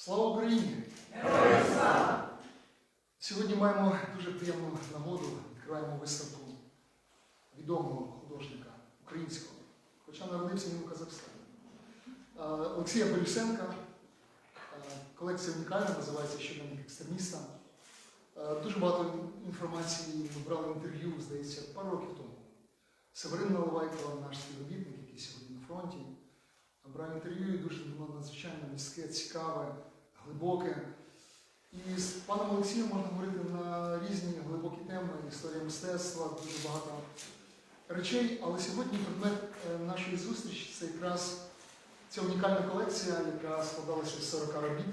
Слава Україні! Сьогодні маємо дуже приємну нагоду, відкриваємо виставку відомого художника українського, хоча народився він у Казахстані. Олексія Борисенка. Е, Колекція унікальна, називається Щоденник екстреміста. Дуже багато інформації ми брали інтерв'ю, здається, пару років тому. Северин Наливайко, наш співробітник, який сьогодні на фронті, брав інтерв'ю і дуже воно надзвичайно міське, цікаве, глибоке. І з паном Олексієм можна говорити на різні глибокі теми, історія мистецтва, дуже багато речей. Але сьогодні предмет е, нашої зустрічі це якраз ця унікальна колекція, яка складалася з 40 робіт,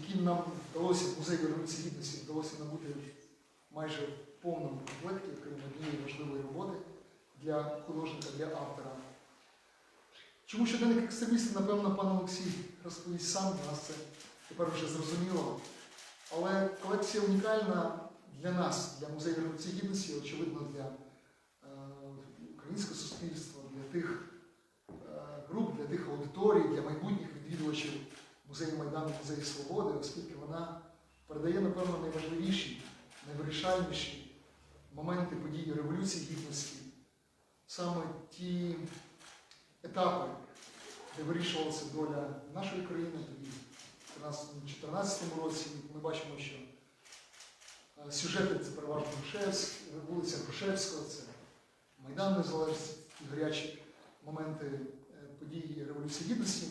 які нам вдалося в музеї революції гідності вдалося набути майже в повному комплекті, окрім однієї важливої роботи для художника, для автора. Чому щоденник екстреміста, напевно, пан Олексій розповість сам, для нас це тепер вже зрозуміло. Але колекція унікальна для нас, для музею революції гідності, очевидно, для е, українського суспільства, для тих е, груп, для тих аудиторій, для майбутніх відвідувачів музею Майдану, музею Свободи, оскільки вона передає, напевно, найважливіші, найвирішальніші моменти події Революції Гідності, саме ті етапи, де вирішувалася доля нашої країни тоді, в 2014 році. Ми бачимо, що е, сюжети це переважно вулиця Грушевського, це Майдан Незалежності, ті гарячі моменти е, подій Революції Гідності,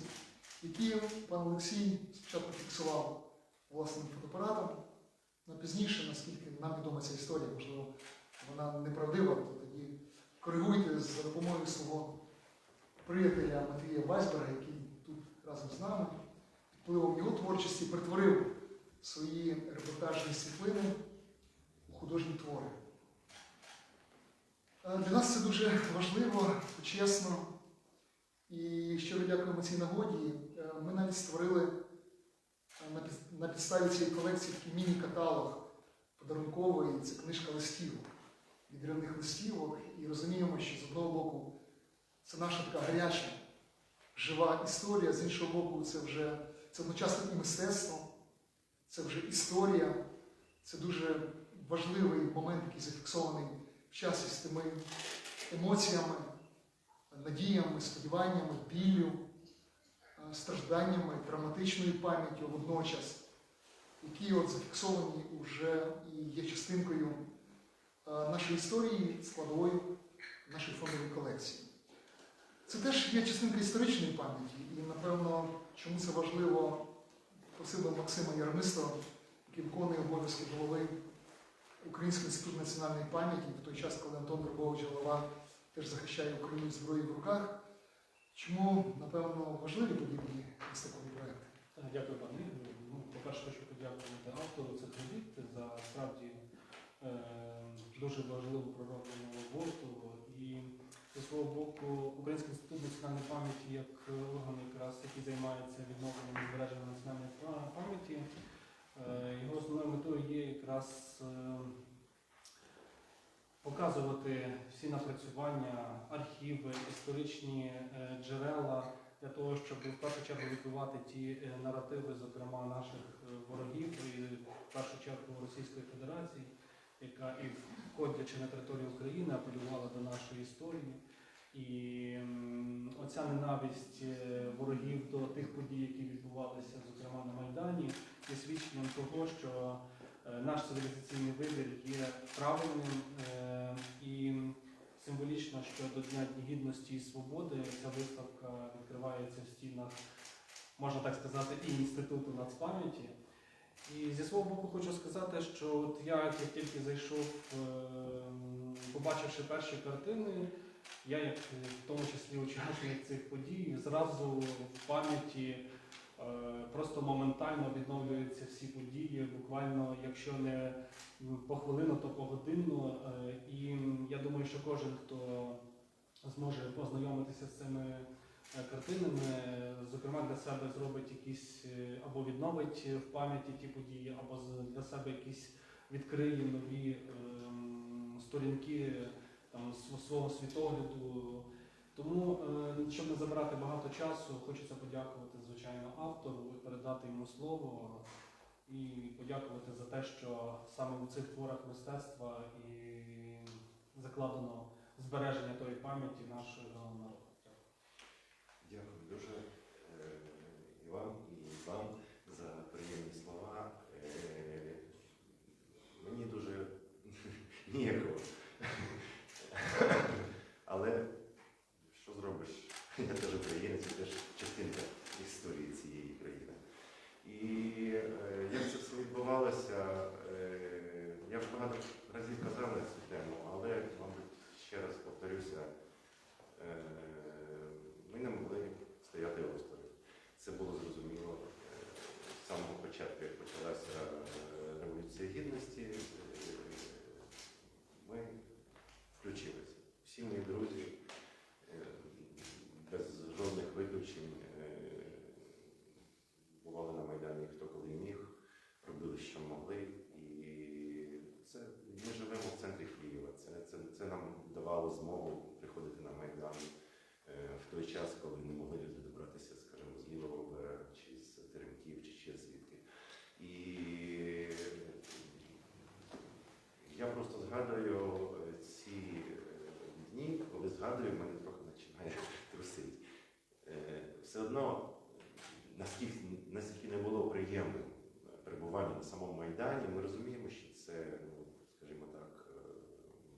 які пан Олексій спочатку фіксував власним фотоапаратом, але пізніше, наскільки нам відома ця історія, можливо, вона неправдива, то тоді коригуйте за допомогою свого приятеля Матвія Вайсберга, який тут разом з нами, впливом його творчості перетворив свої репортажні світлини у художні твори. Е, Для нас це дуже важливо, чесно. І щиро дякуємо цій нагоді. Е, Ми навіть створили е, на підставі цієї колекції такий міні-каталог подарунковий, це книжка листівок, відривних листівок. І розуміємо, що з одного боку це наша така гаряча, жива історія, з іншого боку, це вже це одночасно і мистецтво, це вже історія, це дуже важливий момент, який зафіксований в часі з тими емоціями, надіями, сподіваннями, біллю, е, стражданнями, травматичною пам'яттю водночас, які от зафіксовані вже і є частинкою е, нашої історії, складовою нашої фондової колекції. Це теж є частинка історичної пам'яті, і, напевно, чому це важливо, просив би Максима Ярмистова, який виконує обов'язки голови Українського інституту національної пам'яті, в той час, коли Антон Горбович голова теж захищає Україну зброєю в руках. Чому, напевно, важливі подібні виставкові проекти? Дякую, пане Ну, по-перше, хочу подякувати автору цих робіт за справді е, дуже важливу пророблену роботу. І зі свого боку, Український інститут національної пам'яті як орган, якраз який займається відновленням і збереженням національної пам'яті. е, Його основною метою є якраз е, показувати всі напрацювання, архіви, історичні е, джерела для того, щоб в першу чергу відбивати ті е, наративи, зокрема наших е, ворогів, і в першу чергу Російської Федерації, яка і входячи на територію України, апелювала до нашої історії. І оця ненависть е, ворогів до тих подій, які відбувалися, зокрема на Майдані, є свідченням того, що е, наш цивілізаційний вибір є правильним е, і символічно, що до Дня Гідності і Свободи ця виставка відкривається в стінах, можна так сказати, і інституту нацпам'яті. І зі свого боку хочу сказати, що от я як тільки зайшов, е, побачивши перші картини, я, як е, в тому числі учасник цих подій, зразу в пам'яті е, просто моментально відновлюються всі події, буквально, якщо не по хвилину, то по годину. Е, І я думаю, що кожен, хто зможе познайомитися з цими картинами, е, зокрема для себе зробить якісь е, або відновить в пам'яті ті події, або для себе якісь відкриє нові ем, сторінки там, свого світогляду. Тому, е, щоб не забирати багато часу, хочеться подякувати, звичайно, автору, передати йому слово і подякувати за те, що саме у цих творах мистецтва і закладено збереження тої пам'яті нашого народу. Дякую. Дуже е, і вам, і вам за приємні слова. Е, Мені дуже ніяково. Але що зробиш? Я теж українець, я теж частинка історії цієї країни. І е, як це все відбувалося, я вже багато разів казав на цю тему, але, мабуть, ще раз повторюся, е, ми не могли стояти осторонь. Це було зрозуміло е, з самого початку, як почалася е, Революція Гідності. е, Ми включилися. Всі мої друзі, е, без жодних виключень, е, бували на Майдані хто коли міг, робили, що могли. І це ми живемо в центрі Києва. Це, це, це нам давало змогу приходити на Майдан е, в той час, коли не могли люди добратися, скажімо, з лівого берега, чи з Теремків, чи ще звідки. І я просто згадую е, ці е, дні, коли згадую, мене трохи починає трусити. Е, Все одно, наскільки, наскільки не було приємним перебування на самому Майдані, ми розуміємо, що це, ну, скажімо так,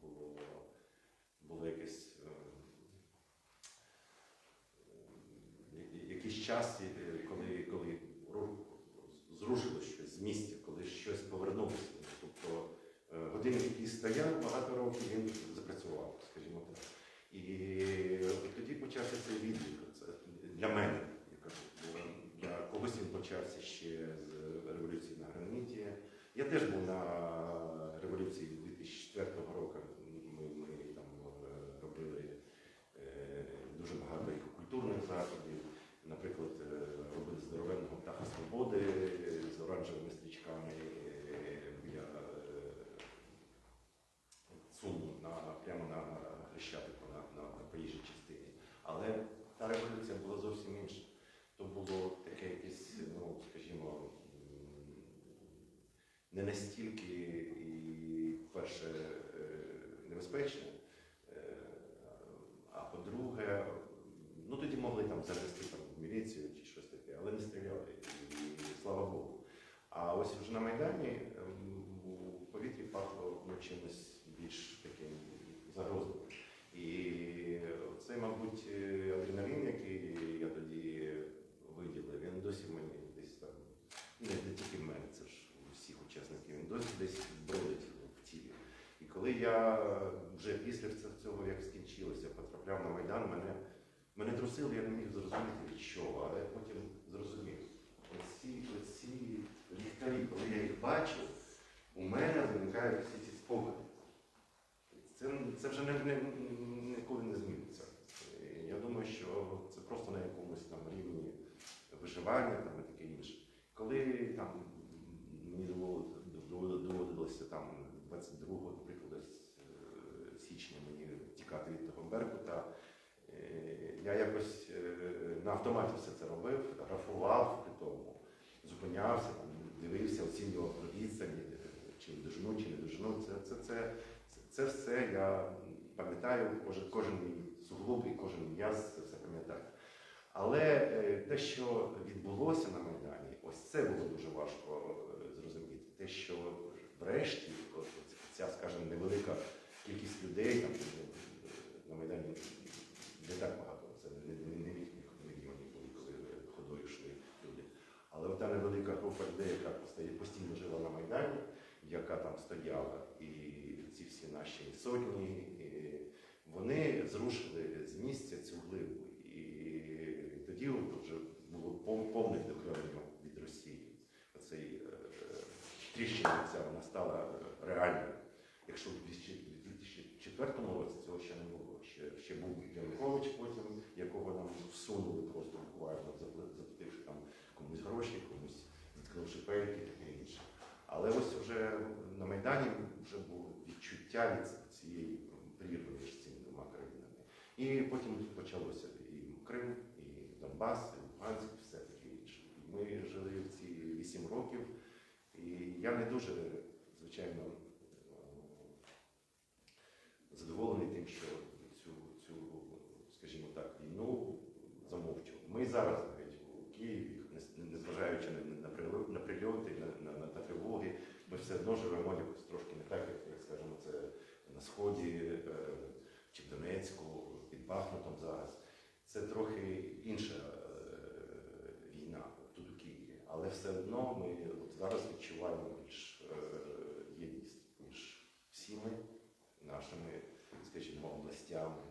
було, було якесь. Якийсь час, е, коли, коли ру- зрушило щось з місця, коли щось повернулося. Тобто годинник, який стояв багато років, він запрацював, скажімо так. І тоді почався цей відлік. Це для мене, я кажу, бо для когось він почався ще з революції на граніті. Я теж був на революції 2004 року. Ми, ми там е, робили е, дуже багато і культурних заходів. Наприклад, е, робили здоровенного птаха свободи е, з оранжевими стрічками е, біля е, Суму на, прямо на Хрещатику, на, на, на проїжджій частині. Але та революція була зовсім інша. То було таке якесь, ну, скажімо, не настільки і, перше, е, небезпечне, е, а по-друге, ну тоді могли там завести там, міліцію чи щось таке, але не стріляли. І слава Богу. А ось вже на Майдані ем, у повітрі пахло ну, чимось більш таким загрозливим. І цей, мабуть, адреналін, який я тоді виділив, він досі в мені десь там, не, не тільки в мене, це ж у всіх учасників, він досі десь бродить в тілі. І коли я вже після цього, як скінчилося, потрапляв на Майдан, мене, мене трусило, я не міг зрозуміти від чого, але потім зрозумів. Оці, оці ліхтарі, коли я їх бачу, у мене виникають всі ці спогади. Це, це вже не, не, ніколи не зміниться. Я думаю, що це просто на якомусь там рівні виживання там, і таке інше. Коли там мені доводилося, там 22-го, наприклад, е, січня мені тікати від того Беркута, е, я якось е, на автоматі все це робив, фотографував при тому, зупинявся, дивився, оцінював відстані, чи дожину, чи не дожину. Це, це, це, це, все я пам'ятаю, кожен, кожен мій суглоб і кожен м'яз це все пам'ятаю. Але е, те, що відбулося на Майдані, ось це було дуже важко е, зрозуміти. Те, що врешті, ця, скажімо, невелика кількість людей там, е, на Майдані не так багато, це не, не, мільйони були, коли ходою йшли люди. Але ота невелика група людей, яка постійно жила на Майдані, яка там стояла, і ці всі наші сотні, вони зрушили з місця цю глибу. І тоді вже було пов- повне відокремлення від Росії. Оцей е, тріщина ця вона стала реальною. Якщо в 2004 році цього ще не було. Ще, ще був Янукович потім, якого нам всунули просто буквально, заплативши там комусь гроші, комусь заткнувши пельки і таке інше. Але ось вже на Майдані вже було відчуття від цієї між цими двома країнами. І потім почалося і Крим, і Донбас, і Луганськ, все таке інше. Ми жили в ці вісім років, і я не дуже, звичайно, е, задоволений тим, що цю, цю, скажімо так, війну замовчували. Ми зараз навіть у Києві, незважаючи на, на, прильо- на прильоти, на, все одно живемо якось трошки не так, як, як скажімо, це на сході е, чи в Донецьку, під Бахмутом зараз. Це трохи інша е, війна тут у Києві. Але все одно ми от зараз відчуваємо більш е, єдність між всіми нашими, скажімо, областями,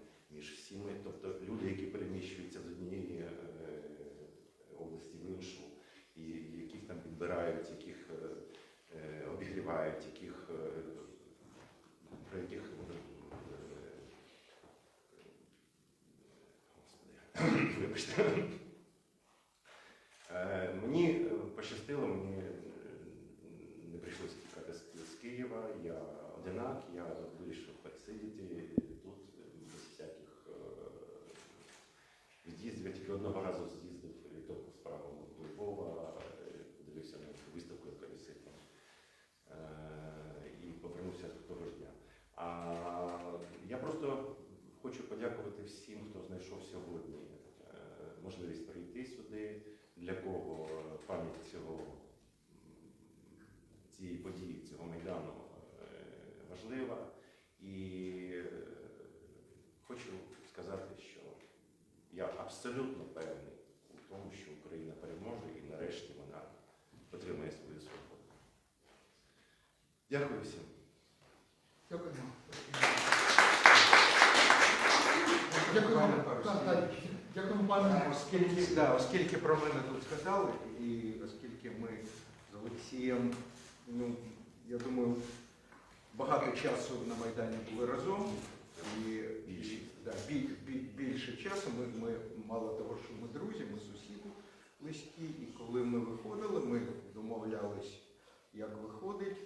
demiştim. Можливість прийти сюди, для кого пам'ять цього цієї події, цього майдану е, важлива. І е, хочу сказати, що я абсолютно певний у тому, що Україна переможе і нарешті вона отримає свою свободу. Дякую всім. Дякуємо. Дякуємо. Так, так. Дякуємо, пане. Оскільки, да, оскільки про мене тут сказали, і оскільки ми з Олексієм, ну, я думаю, багато часу на Майдані були разом, і Більше. да, біль, біль- більше часу ми, ми мало того, що ми друзі, ми сусіди близькі, і коли ми виходили, ми домовлялись, як виходить.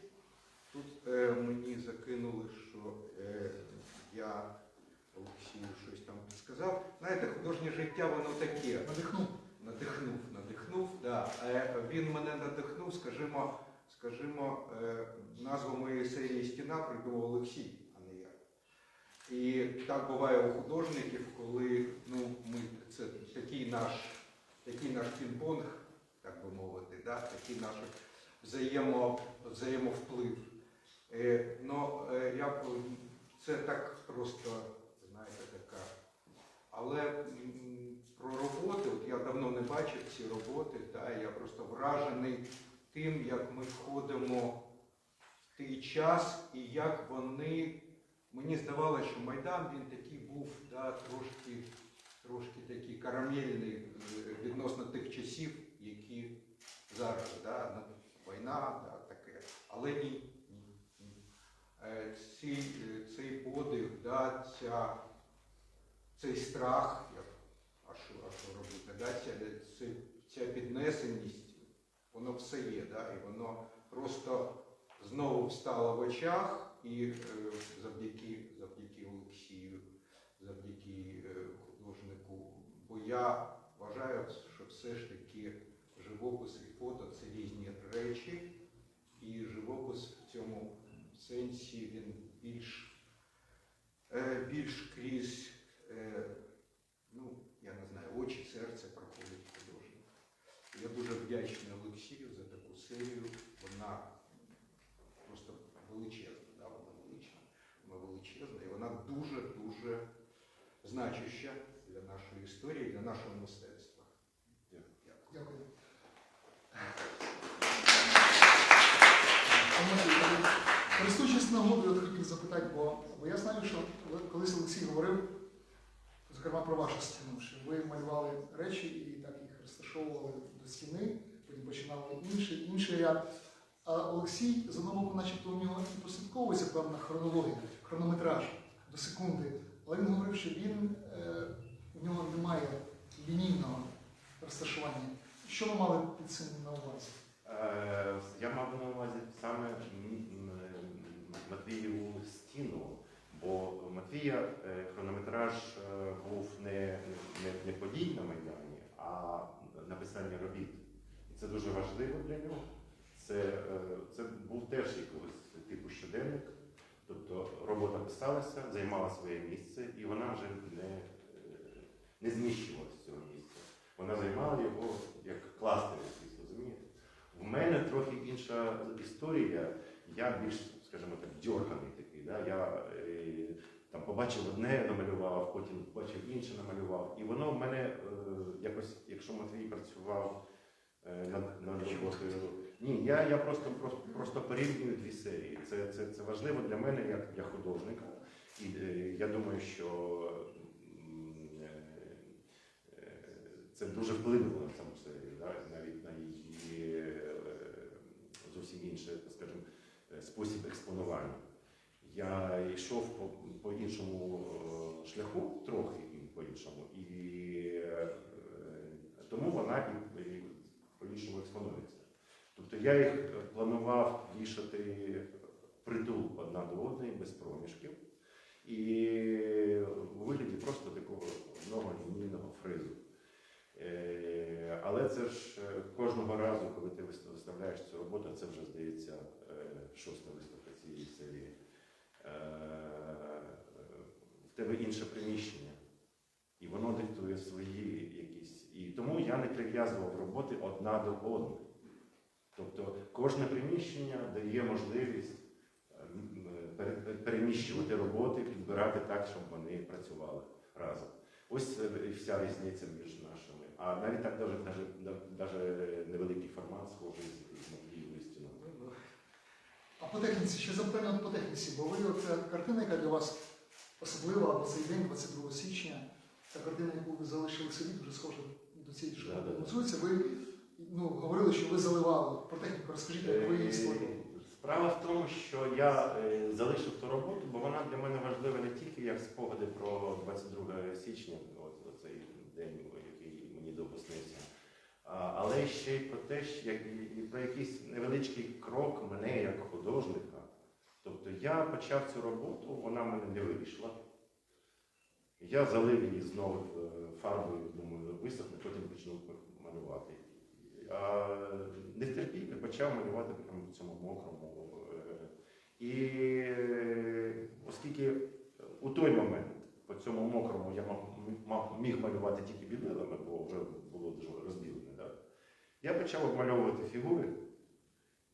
Тут е, мені закинули, що е, я Олексію щось там сказав. Знаєте, художнє життя воно таке. Надихнув. Надихнув, надихнув. Да. Е, Він мене надихнув, скажімо, скажімо, е, назву моєї серії Стіна придумав Олексій, а не я. І так буває у художників, коли ну, ми, це такий наш, такий наш пінг-понг, так би мовити, да? такий наш взаємо, взаємовплив. Е, но, е, я, це так просто. Але про роботи, от я давно не бачив ці роботи, та, я просто вражений тим, як ми входимо в той час і як вони. Мені здавалося, що Майдан він такий був да, трошки, трошки такий карамельний е, відносно тих часів, які зараз. Да, війна, да, таке. Але ні. ні. Е, Ці, е, цей подих, да, ця, цей страх, як, а що, а що робити, да, ця, ця, піднесеність, воно все є, да, і воно просто знову встало в очах, і е, завдяки, завдяки Олексію, завдяки е, художнику. Бо я вважаю, що все ж таки живопис і фото це різні речі, і живопис в цьому сенсі він більш, е, більш крізь, ну, я не знаю, очі, серце проходить художник. Я дуже вдячний Олексію за таку серію. Вона просто величезна, да? вона велична, вона величезна, і вона дуже-дуже значуща для нашої історії, для нашого мистецтва. Дякую. Дякую. Користуючись нагодою, я хотів запитати, бо, бо я знаю, що колись Олексій говорив, зокрема про вашу стіну, що ви малювали речі і так їх розташовували до стіни, потім починали інший, інший ряд. А Олексій, з одного боку, начебто у нього і прослідковується певна хронологія, хронометраж до секунди. Але він говорив, що він, е, у нього немає лінійного розташування. Що ви мали під цим на увазі? Е, Я мав на увазі саме Матвієву стіну, Бо Матвія е, хронометраж е, був не, не, не подій на Майдані, а написання робіт. І це дуже важливо для нього. Це, е, це був теж якогось типу щоденник. Тобто робота писалася, займала своє місце, і вона вже не, не зміщувалася з цього місця. Вона займала його як кластерний якийсь, розумієте? В мене трохи інша історія. Я більш, скажімо так, дьорганий такий. Да? Я е, там побачив одне, намалював, потім побачив інше, намалював. І воно в мене е, якось, якщо Матвій працював е, над, над роботою. Ні, я, я просто, просто, просто порівнюю дві серії. Це, це, це важливо для мене як для художника. І е, я думаю, що це дуже вплинуло на саму серію, да? навіть на її е, зовсім інший, скажімо, спосіб експонування. Я йшов по, по іншому е, шляху, трохи по-іншому, і е, тому вона і, і по-іншому експонується. Тобто я їх е, планував вішати притул одна до одної без проміжків. І у вигляді просто такого одного лінійного фризу. Але це ж кожного разу, коли ти виставляєш цю роботу, це вже здається шоста виставка цієї серії. Е, В тебе інше приміщення, і воно диктує свої якісь. І тому я не прив'язував роботи одна до одної. Тобто кожне приміщення дає можливість е, е, пере- переміщувати роботи, підбирати так, щоб вони працювали разом. Ось вся різниця між нашими. А навіть так даже, даже невеликий формат схожий з стіною. А по техніці, ще запитання по техніці, бо ви оця картина, яка для вас особлива на цей день, 22 січня, та картина, яку ви залишили собі, дуже схожа до цієї, що Да-да-да. Ви ну, говорили, що ви заливали. Про техніку розкажіть, як ви її Е, створювали. Справа в тому, що я е, залишив ту роботу, бо вона для мене важлива не тільки як спогади про 22 січня, от цей день, який мені а, але ще й про те, як, і про якийсь невеличкий крок мене як художника. Тобто я почав цю роботу, вона мене не вийшла. Я залив її знову е, фарбою, думаю, висохне, потім почну малювати. А не втерпів і почав малювати прямо в цьому мокрому. е, І е, оскільки у той момент по цьому мокрому я міг малювати тільки білилами, бо вже було дуже розбілене, да? Я почав обмальовувати фігури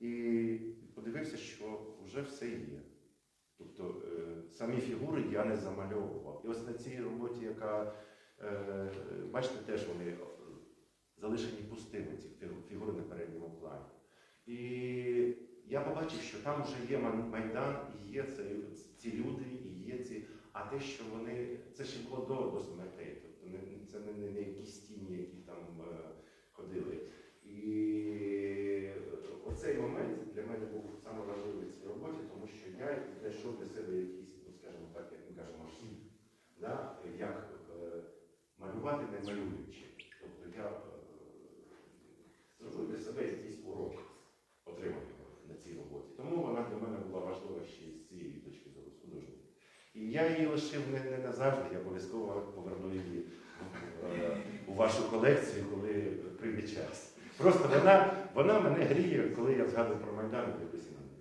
і подивився, що вже все є. Тобто е, самі фігури я не замальовував. І ось на цій роботі, яка, е, бачите, теж вони залишені пустими, ці фігури на передньому плані. І я побачив, що там вже є Майдан, і є ці люди, і є ці. А те, що вони. Це ще було до, смертей. Тобто це не якісь тіні, які там е, ходили. І оцей момент для мене був саме важливий в цій роботі, тому що я знайшов для себе якийсь, ну скажімо так, як ми кажемо, хід, да? як е, малювати не малюючи. Тобто я е, зробив для себе якийсь урок, отримав на цій роботі. Тому вона для мене була важлива ще з цієї точки зору художньої. І я її лишив не, не назавжди, я обов'язково поверну її е, у вашу колекцію, коли прийде час. Просто вона, вона мене гріє, коли я згадую про Майдан і якось інакше.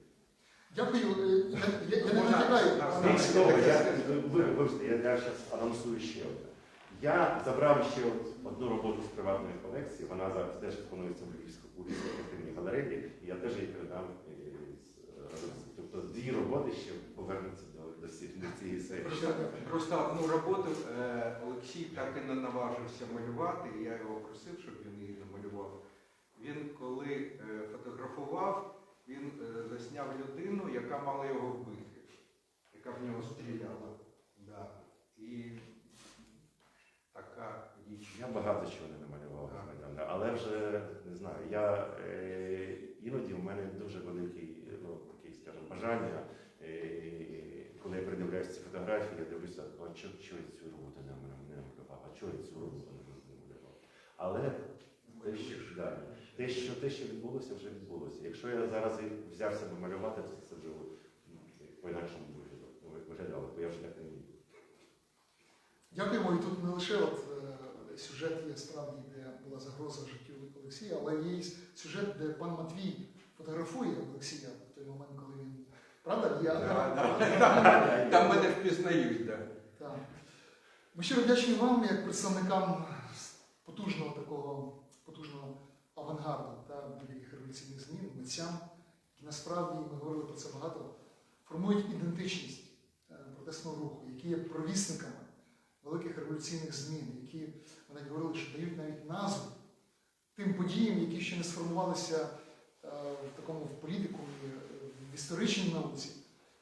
Дякую. Е, Я, я, я не але- Більш того, я, ви- вибачте, я, я зараз анонсую ще одне. Я забрав ще от одну роботу з приватної колекції, вона зараз теж експонується в Львівській у Львівській картинній галереї, і я теж її передам е, з- разом з- Тобто дві роботи ще повернуться до, до, до цієї серії. Одне. Просто одну роботу е, Олексій так і не наважився малювати, і я його просив, щоб він її. Він коли е, фотографував, він е, засняв людину, яка мала його вбити, яка в нього стріляла. Да. І така річ. Я багато чого не намалював Майдану, але вже не знаю. Я е, іноді в мене дуже великий, ну такий, скажімо, бажання. Коли я придивляюся ці фотографії, я дивлюся, а чого я цю роботу не намалював, а чого я цю роботу не намалював. Але те, що, да, те, що те, що відбулося, вже відбулося. Якщо я зараз взявся би малювати, то це вже по-інакшому виглядало. бо я вже так не вмію. Дякуємо. І тут не лише от, е, сюжет є справді, де була загроза життю Олексія, але є сюжет, де пан Матвій фотографує Олексія в той момент, коли він. Правда? Я, Да, да. Там, там мене впізнають, да. Так. Ми щиро вдячні вам, як представникам потужного такого потужного авангарду та будь-яких революційних змін, митцям, які насправді ми говорили про це багато, формують ідентичність е, протестного руху, які є провісниками великих революційних змін, які навіть говорили, що дають навіть назву тим подіям, які ще не сформувалися е, в такому в політикумі, е, в історичній науці.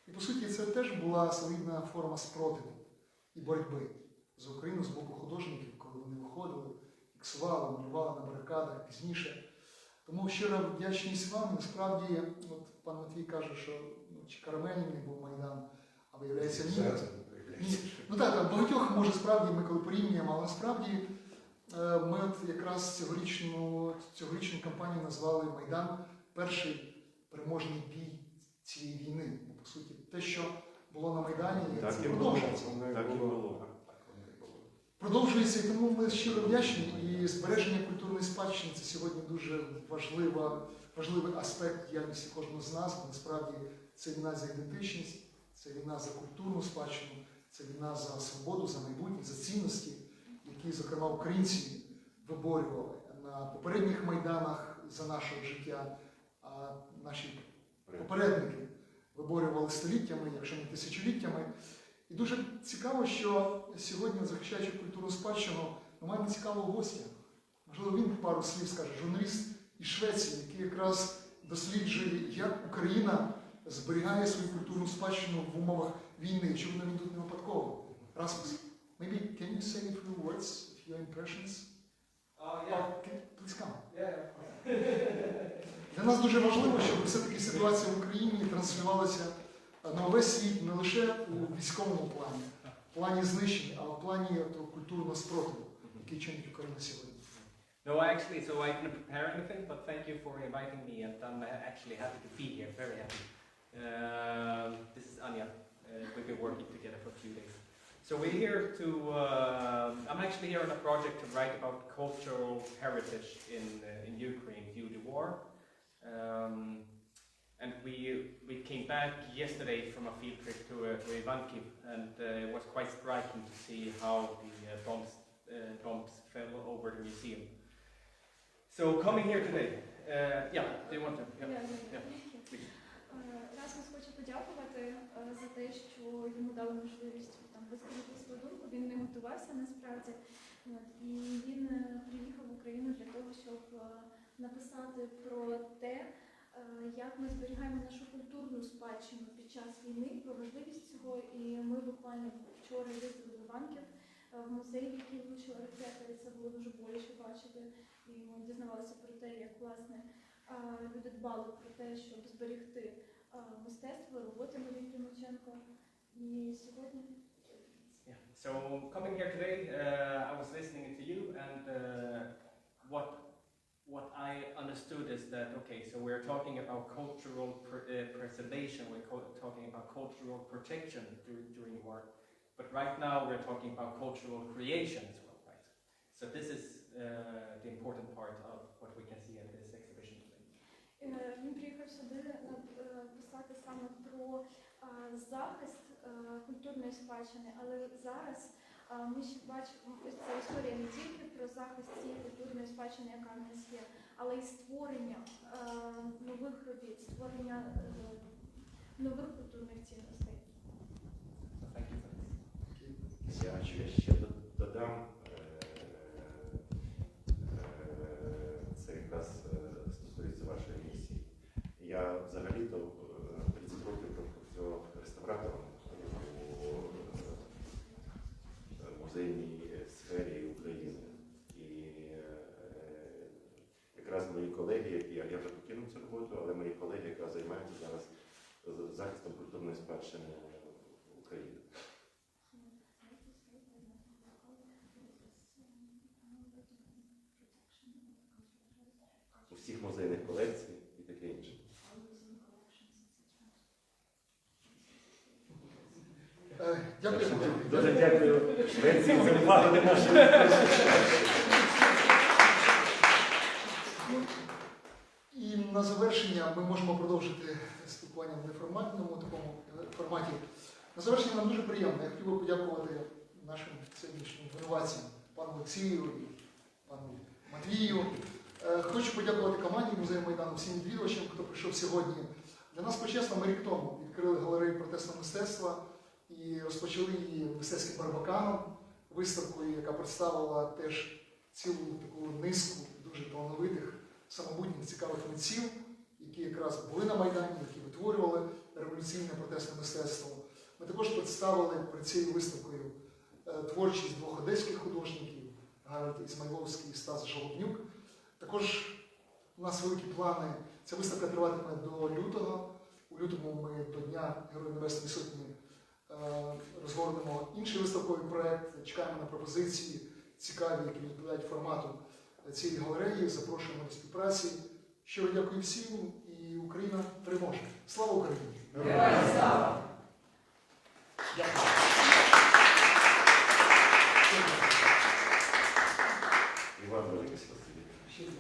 І по суті, це теж була солідна форма спротиву і боротьби за Україну з боку художників, коли вони виходили, іксували, малювали на барикадах пізніше. Тому щира вдячність вам. Насправді, от пан Матвій каже, що ну, чи карамельний був Майдан, а виявляється ні. Ні. Ну так, так, багатьох може справді ми коли порівнюємо, але насправді е, ми от якраз цьогорічну, цьогорічну кампанію назвали Майдан перший переможний бій цієї війни. Бо по суті, те, що було на Майдані, Так це і продовжується. Так і було. Продовжується, і тому ми щиро вдячні. І збереження культурної спадщини це сьогодні дуже важлива, важливий аспект діяльності кожного з нас. Насправді це війна за ідентичність, це війна за культурну спадщину, це війна за свободу, за майбутнє, за цінності, які, зокрема, українці виборювали на попередніх майданах за наше життя, а наші попередники виборювали століттями, якщо не тисячоліттями. І дуже цікаво, що сьогодні, захищаючи культурну спадщину, ми маємо цікавого гостя. Можливо, він пару слів скаже, журналіст із Швеції, який якраз досліджує, як Україна зберігає свою культурну спадщину в умовах війни. Чому він тут не випадково? Расмус, maybe can you say a few words of your impressions? Uh, Oh, can- please come. Для нас дуже важливо, щоб все-таки ситуація в Україні транслювалася на увесь світ не лише у військовому плані, в плані знищення, а в плані того культурного спротиву, який чинить Україна сьогодні. No, actually, so I didn't prepare anything, but thank you for inviting me, and I'm uh, actually happy to be here, very happy. Um this is Anya. Uh, we've been working together for a few days. So we're here to, um I'm actually here on a project to write about cultural heritage in, uh, in Ukraine due to war. Um, and we, we came back yesterday from a field trip to, uh, to Ivankiv, and uh, it was quite striking to see how the uh, bombs, uh, bombs fell over the museum. So coming here today, uh, yeah, do you want to? Yeah. Yeah, please. Расмус хоче подякувати е, за те, що йому дали можливість там висказати свою думку. Він не готувався насправді. От, і він е, приїхав в Україну для того, щоб е, написати про те, е, Як ми зберігаємо нашу культурну спадщину під час війни, про важливість цього. І ми буквально вчора їздили в Іванків е, в музей, який влучили ракети, і це було дуже боляче бачити. І ми дізнавалися про те, як власне люди дбали про те, щоб зберегти а, мистецтво, роботи Марії Примаченко. І сьогодні Yeah. So coming here today, uh, I was listening to you, and uh, what what I understood is that okay, so we're talking about cultural pr- uh, preservation, we're co- talking about cultural protection dur- during war, but right now we're talking about cultural creation as well, right? So this is uh, the important part of what we can see at this exhibition today. Е, Він приїхав сюди е, писати саме про а, захист е, культурної спадщини, але зараз а, Ми ще бачимо, ця історія не тільки про захист цієї культурної спадщини, яка в нас є, але й створення е, нових робіт, створення е, нових культурних цінностей. Я ще- додам, е, це якраз стосується вашої місії. Я взагалі-то е, 30 років працював реставратором у е, музейній сфері України. І е, якраз мої колеги, я, я вже покинув цю роботу, але мої колеги якраз займаються зараз з- захистом культурної спадщини України. усіх музейних колекцій і таке інше. Дякую. Дуже дякую. Не можу. І на завершення ми можемо продовжити спілкування в неформальному такому е, форматі. На завершення нам дуже приємно. Я хотів би подякувати нашим сьогоднішнім винуватцям, пану Олексію і пану Матвію. Е, Хочу подякувати команді музею Майдану, всім відвідувачам, хто прийшов сьогодні. Для нас почесно, ми рік тому відкрили галерею протестного мистецтва і розпочали її мистецьким барбаканом, виставкою, яка представила теж цілу таку низку дуже талановитих самобутніх цікавих митців, які якраз були на Майдані, які витворювали революційне протестне мистецтво. Ми також представили перед цією виставкою е, творчість двох одеських художників Гарольд Ізмайловський і Стас Жолобнюк. Також у нас великі плани. Ця виставка триватиме до лютого. У лютому ми до Дня Героїв Небесної Сотні е, розгорнемо інший виставковий проєкт. Чекаємо на пропозиції цікаві, які відповідають формату цієї галереї. Запрошуємо до співпраці. Щиро дякую всім і Україна переможе. Слава Україні! Героям слава! Дякую. Іван Великий Спасибі.